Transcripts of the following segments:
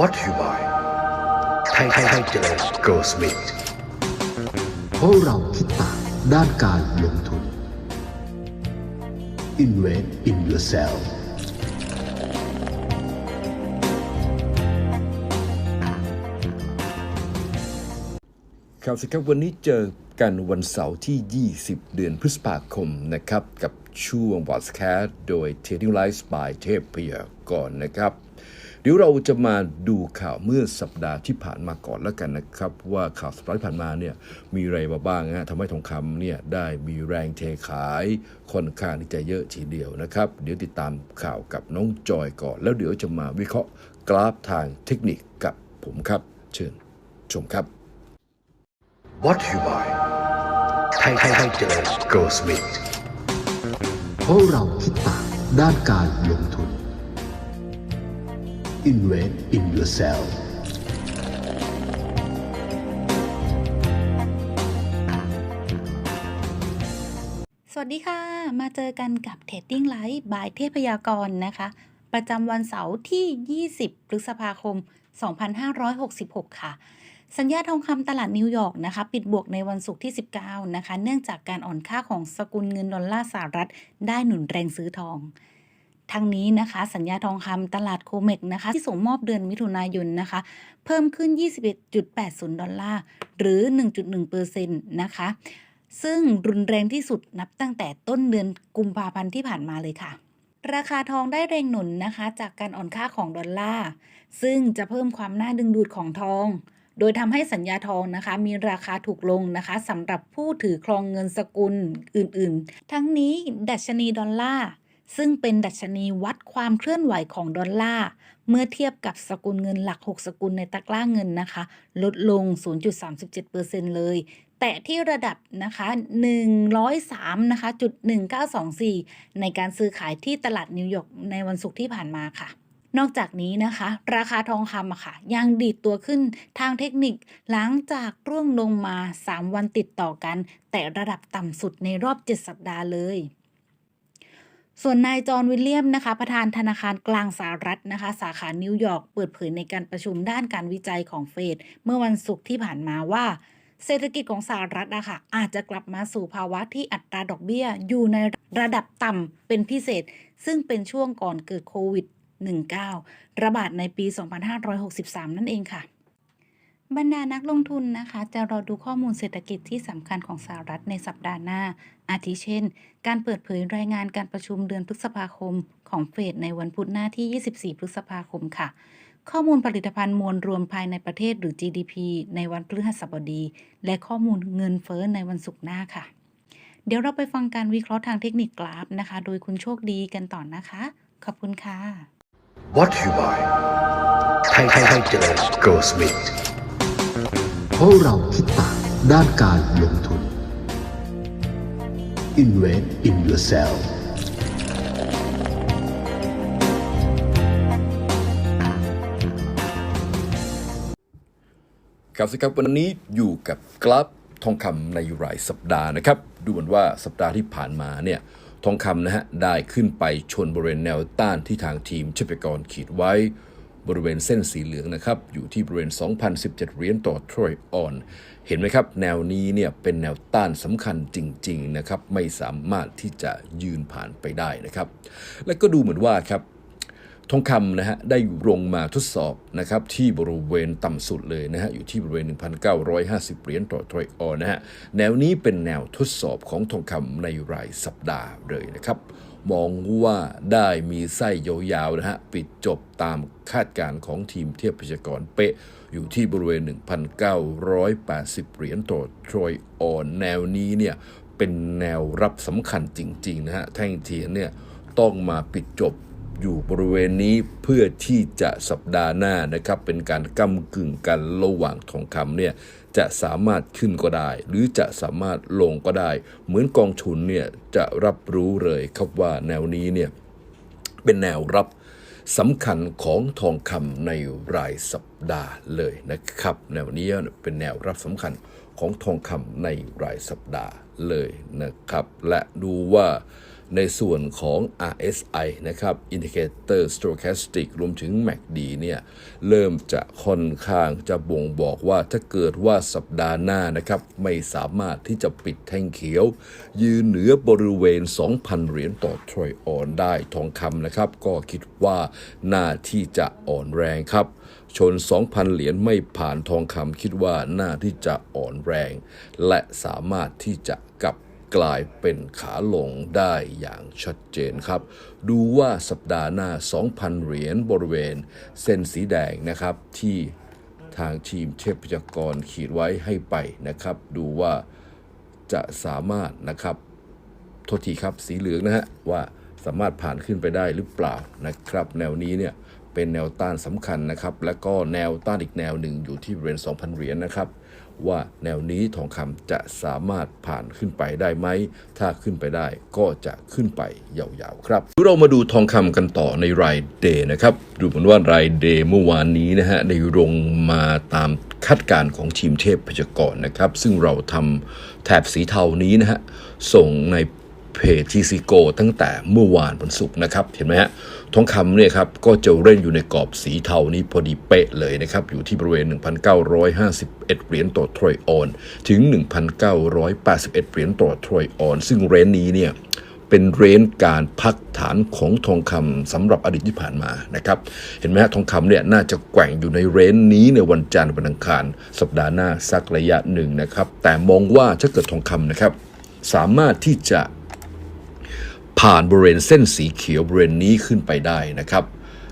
What you buy ไทยไทยไทยเจริญ Go Smith เพราะเราคิดต่างด้านการลงทุน Invest in yourself ครับสิครับวันนี้เจอกันวันเสาร์ที่ 20 เดือนพฤษภาคมนะครับ กับช่วงบอสแคสโดย Trading Life by เทพพยากรณ์นะครับเดี๋ยวเราจะมาดูข่าวเมื่อสัปดาห์ที่ผ่านมาก่อนแล้วกันนะครับ ว่าข่าวสัปดาห์ที่ผ่านมาเนี่ยมีอะไรมาบ้างนะฮะทำให้ทองคำเนี่ยได้มีแรงเทขายค่อนข้างที่จะเยอะทีเดียวนะครับ เดี๋ยวติดตามข่าวกับน้องจอยก่อน แล้วเดี๋ยวจะมาวิเคราะห์กราฟทางเทคนิคกับผมครับ เชิญชมครับ What you buy ไทยไทยไทยเจริญ Go Smith เพราะเราคิดต่างด้านการลงทุน Invest in yourself สวัสดีค่ะ มาเจอกันกับ Trading Live by เทพยากรนะคะ ประจำวันเสาร์ที่ 20 พฤษภาคม 2566 ค่ะสัญญาทองคำตลาดนิวยอร์กนะคะ ปิดบวกในวันศุกร์ที่ 19 นะคะ เนื่องจากการอ่อนค่าของสกุลเงินดอลลาร์สหรัฐ ได้หนุนแรงซื้อทอง ทั้งนี้นะคะ สัญญาทองคำตลาดโคเมกนะคะ ที่ส่งมอบเดือนมิถุนายนนะคะ เพิ่มขึ้น 21.80 ดอลลาร์ หรือ 1.1%นะคะ ซึ่งรุนแรงที่สุดนับตั้งแต่ต้นเดือนกุมภาพันธ์ที่ผ่านมาเลยค่ะราคาทองได้แรงหนุนนะคะ จากการอ่อนค่าของดอลลาร์ ซึ่งจะเพิ่มความน่าดึงดูดของทอง โดยทำให้สัญญาทองนะคะ มีราคาถูกลงนะคะสำหรับผู้ถือครองเงินสกุลอื่นๆ ทั้งนี้ดัชนีดอลลาร์ ซึ่งเป็นดัชนีวัดความเคลื่อนไหวของดอลลาร์ เมื่อเทียบกับสกุลเงินหลัก 6 สกุลในตะกร้าเงินนะคะ ลดลง 0.37%เลย แตะที่ระดับนะคะ 103นะคะจุด1924 ในการซื้อขายที่ตลาดนิวยอร์กในวันศุกร์ที่ผ่านมาค่ะนอกจากนี้นะคะ ราคาทองคำอะค่ะ ยังดีดตัวขึ้นทางเทคนิคหลังจากร่วงลงมา 3 วันติดต่อกัน แต่ระดับต่ำสุดในรอบ 7 สัปดาห์เลย ส่วนนายจอห์นวิลเลียมนะคะ ประธานธนาคารกลางสหรัฐนะคะ สาขานิวยอร์กเปิดเผยในการประชุมด้านการวิจัยของเฟดเมื่อวันศุกร์ที่ผ่านมาว่า เศรษฐกิจของสหรัฐอะค่ะอาจจะกลับมาสู่ภาวะที่อัตราดอกเบี้ยอยู่ในระดับต่ำเป็นพิเศษ ซึ่งเป็นช่วงก่อนเกิดโควิด -19 ระบาดในปี 2563 นั่นเองค่ะ บรรดานักลงทุนนะคะ จะรอดูข้อมูลเศรษฐกิจที่สำคัญของสหรัฐในสัปดาห์หน้า อาทิเช่น การเปิดเผยรายงานการประชุมเดือนพฤษภาคม ของเฟดในวันพุธหน้าที่ 24 พฤษภาคมค่ะ ข้อมูลผลิตภัณฑ์มวลรวมภายในประเทศหรือ GDP ในวันพฤหัสบดี และข้อมูลเงินเฟ้อในวันศุกร์หน้าค่ะ เดี๋ยวเราไปฟังการวิเคราะห์ทางเทคนิคกราฟนะคะ โดยคุณโชคดีกันต่อนนะคะ ขอบคุณค่ะ What you buy ไทยไทยไทยเจริญ Go Smith เพราะเราคิดต่างด้านการลงทุน Invest in yourself ครับสิครับวันนี้อยู่กับกราฟทองคำในรายสัปดาห์นะครับ ดูเหมือนว่าสัปดาห์ที่ผ่านมาเนี่ยทองคำนะฮะได้ขึ้นไปชนบริเวณแนวต้านที่ทางทีมชิพกรขีดไว้ บริเวณเส้นสีเหลืองนะครับอยู่ที่บริเวณ 2,017 เหรียญต่อทรอยออน เห็นไหมครับ แนวนี้เนี่ยเป็นแนวต้านสำคัญจริงๆนะครับไม่สามารถที่จะยืนผ่านไปได้นะครับ และก็ดูเหมือนว่าครับทองคำนะฮะได้ลงมาทดสอบนะครับที่บริเวณต่ำสุดเลยนะฮะอยู่ที่บริเวณ 1,950 เหรียญต่อทรอยออนนะฮะแนวนี้เป็นแนวทดสอบของทองคำในรายสัปดาห์เลยนะครับ มองว่าได้มีไส้ยาวๆนะฮะ ปิดจบตามคาดการณ์ของทีมเทียบพยากรเป๊ะ อยู่ที่บริเวณ 1,980 เหรียญต่อทรอยออน แนวนี้เนี่ย เป็นแนวรับสำคัญจริง ๆ นะฮะ แท่งเทียนเนี่ย ต้องมาปิดจบอยู่บริเวณนี้เพื่อที่จะสัปดาห์หน้านะครับ เป็นการกำกึ่งกันระหว่างทองคำเนี่ย จะสามารถขึ้นก็ได้ หรือจะสามารถลงก็ได้ เหมือนกองทุนเนี่ยจะรับรู้เลยครับว่าแนวนี้เนี่ยเป็นแนวรับสำคัญของทองคำในรายสัปดาห์เลยนะครับ แนวนี้เป็นแนวรับสำคัญของทองคำในรายสัปดาห์เลยนะครับ และดูว่า ในส่วนของ RSI นะครับ Indicator Stochastic รวมถึง MACD เนี่ยเริ่มจะค่อนข้างจะบ่งบอกว่าถ้าเกิดว่าสัปดาห์หน้านะครับ ไม่สามารถที่จะปิดแท่งเขียว ยืนเหนือบริเวณ 2,000 เหรียญต่อทรอยออนได้ทองคำนะครับ ก็คิดว่าน่าที่จะอ่อนแรงครับชน 2,000 เหรียญไม่ผ่านทองคำคิดว่าน่าที่จะอ่อนแรง และสามารถที่จะ กลายเป็นขาลงได้อย่างชัดเจนครับ ดูว่าสัปดาห์หน้า 2,000 เหรียญบริเวณ เส้นสีแดงนะครับที่ทางทีมเทพยากรขีดไว้ให้ไปนะครับ ดูว่าจะสามารถนะครับโทษทีครับสีเหลืองนะฮะว่าสามารถผ่านขึ้นไปได้หรือเปล่านะครับ แนวนี้เนี่ยเป็นแนวต้านสำคัญนะครับ แล้วก็แนวต้านอีกแนวหนึ่งอยู่ที่บริเวณ2,000 เหรียญนะครับ ว่าแนวนี้ทองคำจะสามารถผ่านขึ้นไปได้ไหม ถ้าขึ้นไปได้ก็จะขึ้นไปยาวๆครับเรามาดูทองคำกันต่อในรายเดย์นะครับ ดูเหมือนว่ารายเดย์เมื่อวานนี้นะฮะในลงมาตามคาดการณ์ของทีมเทพพยากรณ์นะครับ ซึ่งเราทำแถบสีเทานี้นะฮะส่งใน เพจทีซีโกตั้งแต่เมื่อวานวันศุกร์นะครับ เห็นไหมฮะทองคำเนี่ยครับก็จะเล่นอยู่ในกรอบสีเทานี้พอดีเป๊ะเลยนะครับ อยู่ที่บริเวณ 1,951 เหรียญต่อทรอยออน ถึง 1,981 เหรียญต่อทรอยออน ซึ่งเรนนี้เนี่ยเป็นเรนการพักฐานของทองคำสำหรับอดีตที่ผ่านมานะครับ เห็นไหมฮะทองคำเนี่ยน่าจะแกว่งอยู่ในเรนนี้ในวันจันทร์วันอังคาร สัปดาห์หน้าสักระยะหนึ่งนะครับ แต่มองว่าถ้าเกิดทองคำนะครับสามารถที่จะ ผ่านบริเวณเส้นสีเขียวบริเวณนี้ขึ้นไปได้นะครับ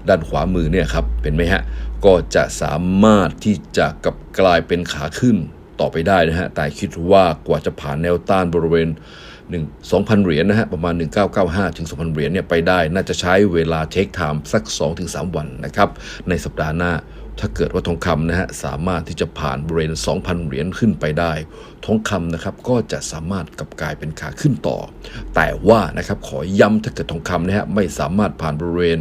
ด้านขวามือเนี่ยครับเป็นไหมฮะก็จะสามารถที่จะกลับกลายเป็นขาขึ้นต่อไปได้นะฮะแต่คิดว่ากว่าจะผ่านแนวต้านบริเวณ1 2,000 เหรียญนะฮะประมาณ 1995 ถึง 2,000 เหรียญเนี่ยไปได้ น่าจะใช้เวลาเทคไทม์สัก 2-3 วันนะครับ ในสัปดาห์หน้า ถ้าเกิดว่าทองคำนะฮะสามารถที่จะผ่านบริเวณ 2,000 เหรียญขึ้นไปได้ ทองคำนะครับก็จะสามารถกลับกลายเป็นขาขึ้นต่อ แต่ว่านะครับขอย้ำถ้าเกิดทองคำนะฮะไม่สามารถผ่านบริเวณ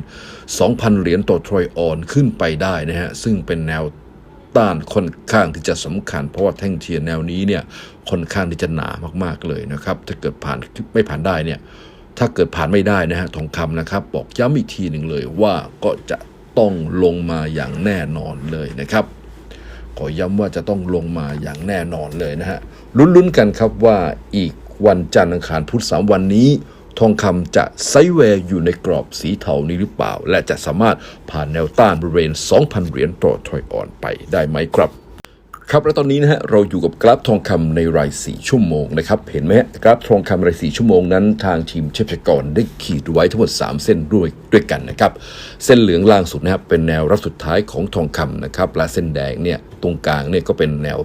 2,000 เหรียญต่อทรอยออนขึ้นไปได้นะฮะซึ่งเป็นแนวต้านค่อนข้างที่จะสำคัญ เพราะว่าแท่งเทียนแนวนี้เนี่ยค่อนข้างที่จะหนามากๆเลยนะครับ ถ้าเกิดผ่านไม่ผ่านได้เนี่ยถ้าเกิดผ่านไม่ได้นะฮะทองคำนะครับ บอกย้ำอีกทีหนึ่งเลยว่าก็จะ ต้องลงมาอย่างแน่นอนเลยนะครับขอย้ำว่าจะต้องลงมาอย่างแน่นอนเลยนะฮะลุ้นๆกันครับว่าอีกวันจันทร์อังคารพุธสามวันนี้ ทองคำจะไซเวย์อยู่ในกรอบสีเทานี้หรือเปล่า และจะสามารถผ่านแนวต้านบริเวณ 2,000 เหรียญต่อทอยออนไปได้ไหมครับ ครับและตอนนี้นะฮะเราอยู่กับกราฟทองคำในราย 4 ชั่วโมงนะครับเห็นไหมฮะกราฟทองคำราย 4 ชั่วโมงนั้น ทางทีมเชฟชกรได้ขีดไว้ทั้งหมด 3 เส้นด้วยด้วยกันนะครับเส้นเหลืองล่างสุดนะครับเป็นแนวรับสุดท้ายของทองคำนะครับและเส้นแดงเนี่ยตรงกลางเนี่ยก็เป็นแนว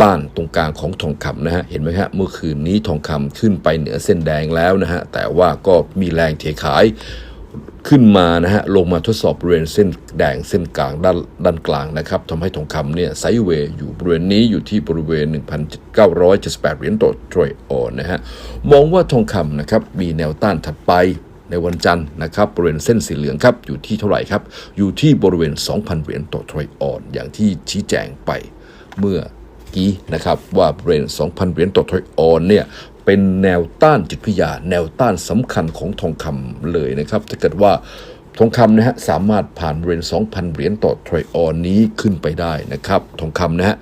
ต้านตรงกลางของทองคำนะฮะเห็นไหมฮะเมื่อคืนนี้ทองคำขึ้นไปเหนือเส้นแดงแล้วนะฮะแต่ว่าก็มีแรงเทขาย ขึ้นมานะฮะลงมาทดสอบบริเวณเส้นแดงเส้นกลางด้านด้านกลางนะครับทำให้ทองคำเนี่ยไซเวย์อยู่บริเวณนี้อยู่ที่บริเวณ 1,978 เหรียญต่อทรอยออนนะฮะมองว่าทองคำนะครับมีแนวต้านถัดไปในวันจันทร์นะครับบริเวณเส้นสีเหลืองครับอยู่ที่เท่าไหร่ครับ อยู่ที่บริเวณ 2,000 เหรียญต่อทรอยออน อย่างที่ชี้แจงไปเมื่อ กี้นะครับว่าบริเวณ2,000 เหรียญต่อทรอยออนเนี่ยเป็นแนวต้านจิตวิทยา แนวต้านสำคัญของทองคำเลยนะครับถ้าเกิดว่าทองคำนะฮะสามารถผ่านบริเวณ2,000 เหรียญต่อทรอยออนนี้ขึ้นไปได้นะครับ ทองคำนะฮะ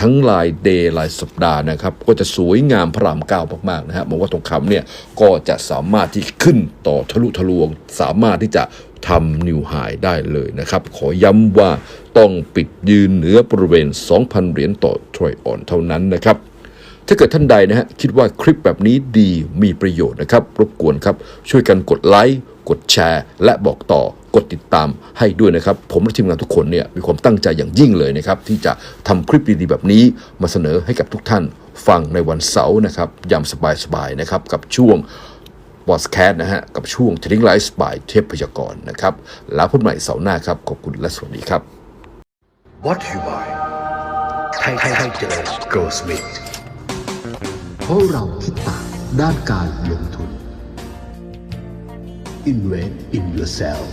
ทั้งรายเดย์รายสัปดาห์นะครับ ก็จะสวยงามพระรามเก้ามากๆนะฮะมองว่าทองคำเนี่ยก็จะสามารถที่ขึ้นต่อทะลุทะลวง สามารถที่จะทำนิวไฮได้เลยนะครับ ขอย้ำว่า ต้องปิดยืนเหนือบริเวณ 2,000 เหรียญต่อทรอยออนเท่านั้นนะครับ ถ้าเกิดท่านใดนะฮะคิดว่าคลิปแบบนี้ดีมีประโยชน์นะครับ รบกวนครับ ช่วยกันกดไลค์กดแชร์ และบอกต่อกดติดตามให้ด้วยนะครับ ผมและทีมงานทุกคนเนี่ยมีความตั้งใจอย่างยิ่งเลยนะครับ ที่จะทำคลิปดีๆแบบนี้มาเสนอให้กับทุกท่านฟังในวันเสาร์นะครับยามสบายๆนะครับกับช่วงบอสแคสนะฮะ กับช่วง Trading Life by เทพพยากรณ์นะครับ แล้วพบกันใหม่เสาร์หน้าครับ ขอบคุณและสวัสดีครับ What you buy ไทยไทยไทยเจริญ Go Smith เพราะเราคิดต่างด้านการลงทุน Invest in yourself